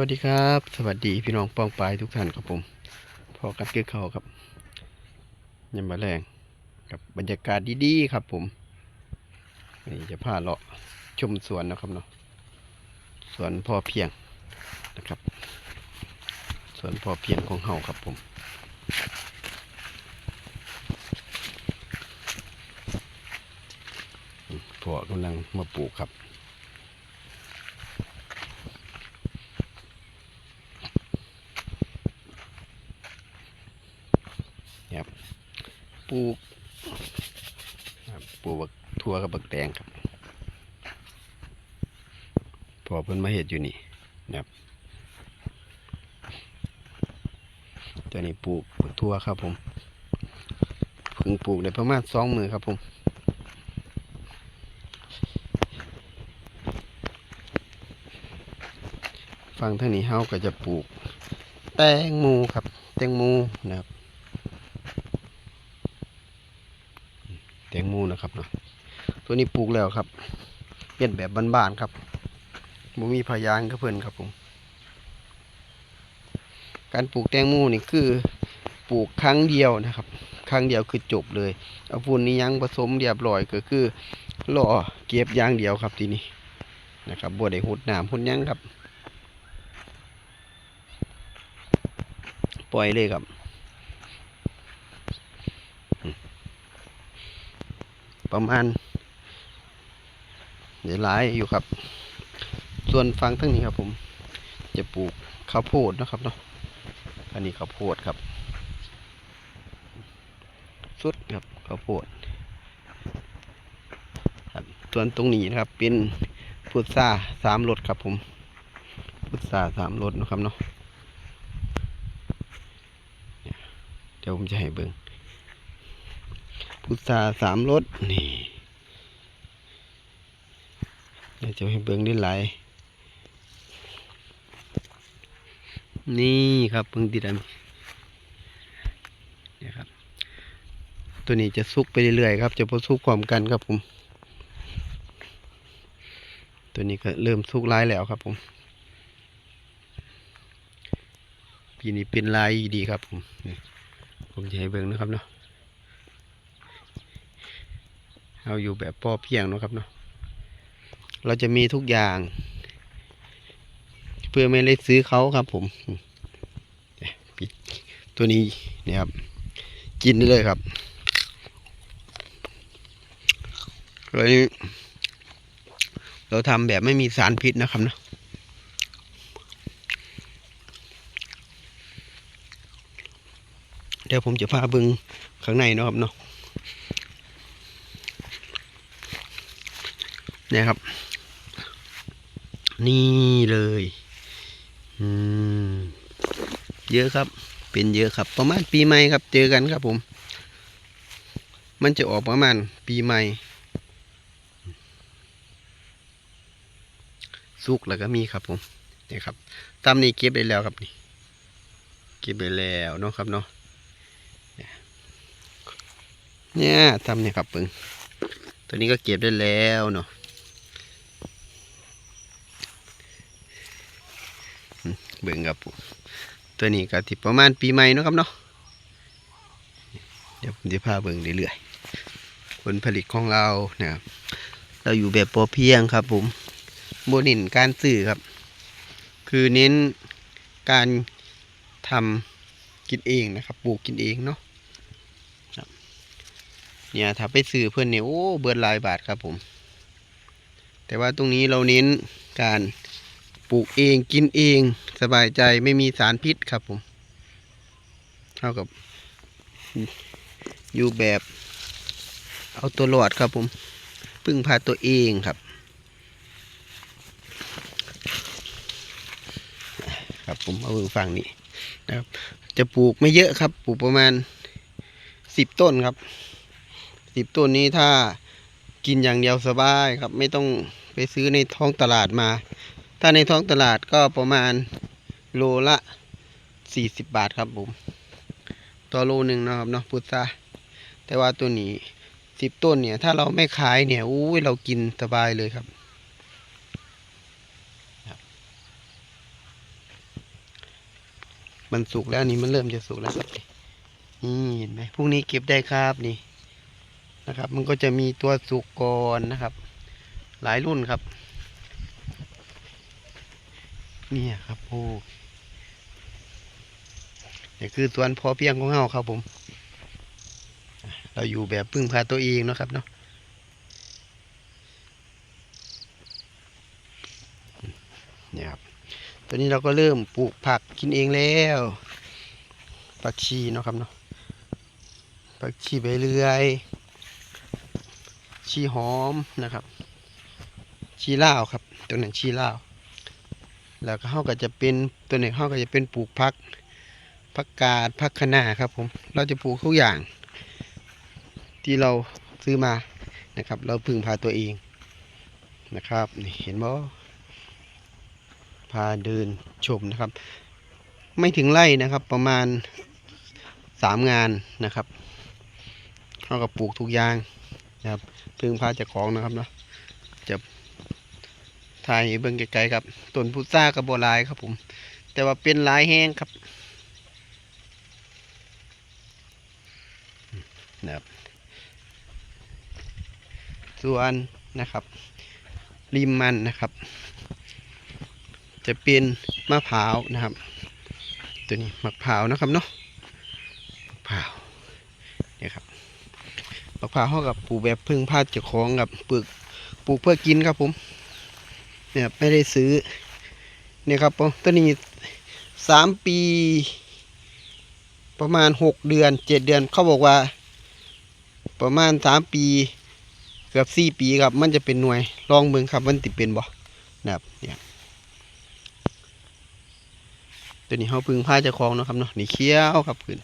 วัสดีครับ สวัสดีพี่น้องป้องปลายทุกท่านครับผมพอกันเกี่ยวเขาครับยามมาแรงกับบรรยากาศดีๆครับผมนี่จะพาเลาะชมสวนนะครับเนาะสวนพ่อเพียงนะครับสวนพ่อเพียงของเฮาครับผมอืมพ่อกำลังมาปลูกครับ ครับปลูกครับปลูกบักทั่วกับบักแตงครับพอเพิ่นมาเห็ดอยู่นี่นะครับตัวนี้ปลูกบักทั่วครับผมเพิ่งปลูกได้ประมาณสองมือครับผมฟังทางนี้เฮาก็จะปลูก แตงโมครับ แตงโมนะครับ แตงโมนะครับเนาะตัวนี้ปลูกแล้วครับเฮ็ดแบบบ้านๆครับบ่มีพยางกับเพิ่นครับผมการปลูกแตงโมนี่คือปลูกครั้งเดียวนะครับ ครั้งเดียวคือจบเลยเอาฝุ่นนี้ยังผสมเรียบร้อยก็คือรอเก็บยางเดียวครับทีนี้นะครับบ่ได้หุดน้ำหุดหยังครับ ปล่อยเลยครับ ประมาณเดี๋ยวหลายอยู่ครับ ส่วนฟังทั้งนี้ครับ ผม จะปลูกข้าวโพดนะครับเนาะอันนี้ข้าวโพดครับ สุดครับข้าวโพดครับส่วนตรงนี้นะครับ เป็นพุทราสามรสครับผม พุทราสามรสนะครับเนาะเดี๋ยวผมจะให้เบิ่ง พุทราสามรสนี่เดี๋ยวจะให้เบิ่งได้หลายนี่ครับเบิ่งติดอันนี่ครับ ตัวนี้จะสุกไปเรื่อยๆครับ จะพอสุกความกันครับผม ตัวนี้ก็เริ่มสุกร้ายแล้วครับผมปีนี้เป็นลายดีครับผมผมจะให้เบิ่งนะครับเนาะ เราอยู่แบบพอเพียงนะครับเนาะเราจะมีทุกอย่าง เพื่อไม่ได้ซื้อเขาครับผมปิดตัวนี้เนี่ยครับ กินได้เลยครับเลยเราทำแบบไม่มีสารพิษนะครับเนาะเดี๋ยวผมจะพาบึงข้างในนะครับเนาะ เนี่ยครับ นี่เลยอืมเยอะครับ เป็นเยอะครับ ประมาณปีใหม่ครับ เจอกันครับผม มันจะออกประมาณปีใหม่สุกแล้วก็มีครับผมนี่ครับตามนี้เก็บได้แล้วครับนี่เก็บได้แล้วเนาะครับเนาะเนี่ยทำเนี่ยครับเปิงตัวนี้ก็เก็บได้แล้วเนาะ เบิ่งครับผมตัวนี้ก็ติประมาณปีใหม่นะครับเนาะเดี๋ยวผมจะพาเบิ่งเรื่อยๆผลผลิตของเรานะครับเราอยู่แบบพอเพียงครับผมโบนินการสื่อครับ คือเน้นการทำกินเองนะครับปลูกกินเองเนาะเนี่ยถ้าไปซื้อเพื่อนเนี่ยโอ้เบิดหลายบาทครับผม แต่ว่าตรงนี้เราเน้นการ ปลูกเองกินเองสบายใจไม่มีสารพิษครับผมเท่ากับอยู่แบบ เอาตัวรอดครับผม พึ่งพาตัวเองครับ ครับผมเอาฝั่งนี้นะครับ จะปลูกไม่เยอะครับ ปลูกประมาณสิบต้นครับสิบต้นนี้ถ้ากินอย่างเดียวสบายครับ ไม่ต้องไปซื้อในท้องตลาดมา ถ้าในท้องตลาดก็ประมาณโลละสี่สิบบาทครับผม ต่อโลหนึ่งนะครับเนาะพุทราแต่ว่าตัวนี้สิบต้นเนี่ย ถ้าเราไม่ขายเนี่ยอู้เรากินสบายเลยครับ มันสุกแล้วนี่มันเริ่มจะสุกแล้วครับนี่เห็นไหมพรุ่งนี้เก็บได้ครับนี่นะครับ มันก็จะมีตัวสุกก่อนนะครับ หลายรุ่นครับ เนี่ยครับโอ้นี่คือสวนพอเพียงของเราครับผม เราอยู่แบบพึ่งพาตัวเองนะครับเนาะเนี่ยครับตอนนี้เราก็เริ่มปลูกผักกินเองแล้วผักชีเนาะครับเนาะผักชีใบเลื่อย ชีหอมนะครับ ชีลาวครับตัวนั้นชีลาว แล้วก็เขาก็จะเป็นตัวนี้เขาก็จะเป็นปลูกผักผักกาดผักคะน้าครับผมเราจะปลูกทุกอย่าง ที่เราซื้อมานะครับ เราพึ่งพาตัวเองนะครับนี่เห็นบ่พาเดินชมนะครับ ไม่ถึงไร่นะครับประมาณสามงานนะครับเขากับปลูกทุกอย่างนะครับพึ่งพาเจากของนะครับเนาะ ถ่ายเบิ่งไกลๆครับต้นพุทรากับบัวลายครับผม แต่ว่าเป็นลายแห้งครับนะครับส่วนนะครับ ริมมันนะครับ จะเป็นมะพร้าวนะครับ ตัวนี้มะพร้าวนะครับเนาะมะพร้าวเนี่ยครับมะพร้าวเขากับปลูกแบบพึ่งพาดเจ้าของกับปลูกปลูกเพื่อกินครับผม เนี่ยไม่ได้ซื้อเนี่ยครับผมตัวนี้สามปี ประมาณหกเดือนเจ็ดเดือนเขาบอกว่า ประมาณสามปี เกือบสี่ปีครับ มันจะเป็นหน่วยลองเบิ่งครับมันติเป็นบ่นะครับเนี่ยตัวนี้เขาพึ่งผ้าจ้าของนะครับเนาะนี่เคี้ยวครับพื้น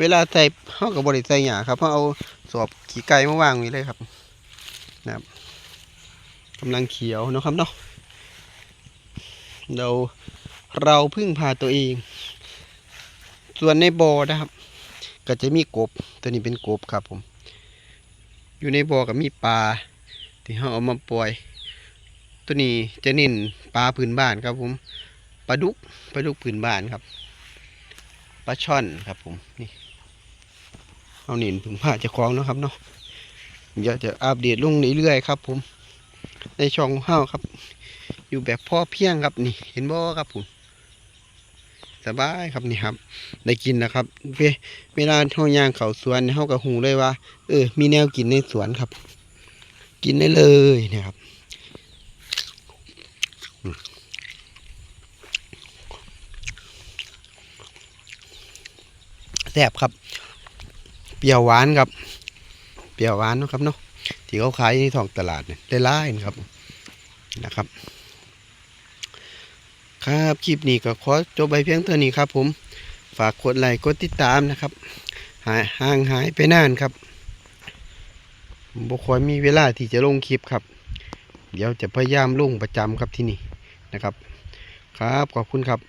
เวลาใส่เขากับบริใส่หยาครับเขาเอาสอบขี้ไก่มาวางไว้เลยครับนะครับ กำลังเขียวนะครับเนาะเราเราพึ่งพาตัวเอง ส่วนในบ่อนะครับ ก็จะมีกบตัวนี้เป็นกบครับผม อยู่ในบ่อก็มีปลาที่เขาเอามาปล่อย ตัวนี้จะเน้นปลาพื้นบ้านครับผมปลาดุกปลาดุกพื้นบ้านครับปลาช่อนครับผมนี่เอาหนินพึ่งผ้าจะคล้องนะครับเนาะเดี๋ยวจะอัปเดตลงเรื่อยๆครับผม ในช่องของเฮาครับ อยู่แบบพ่อเพียงครับนี่ เห็นบ่ครับผมสบายครับนี่ครับ ได้กินนะครับเวเวลาเฮาย่างเขาสวนเฮาก็หูเลยว่า เออ มีแนวกินในสวนครับ กินได้เลยนะครับแซ่บครับ เปรี้ยวหวานครับ เปรี้ยวหวานนะครับเนาะ ที่เขาขายในท้องตลาดเนี่ยได้ไล่นะครับนะครับ ครับคลิปนี้ก็ขอจบไปเพียงเท่านี้ครับ ผมฝากกดไลค์กดติดตามนะครับ หายห่างหายไปนานครับบุคอยมีเวลาที่จะลงคลิปครับ เดี๋ยวจะพยายามลงประจำครับที่นี่นะครับ ครับขอบคุณครับ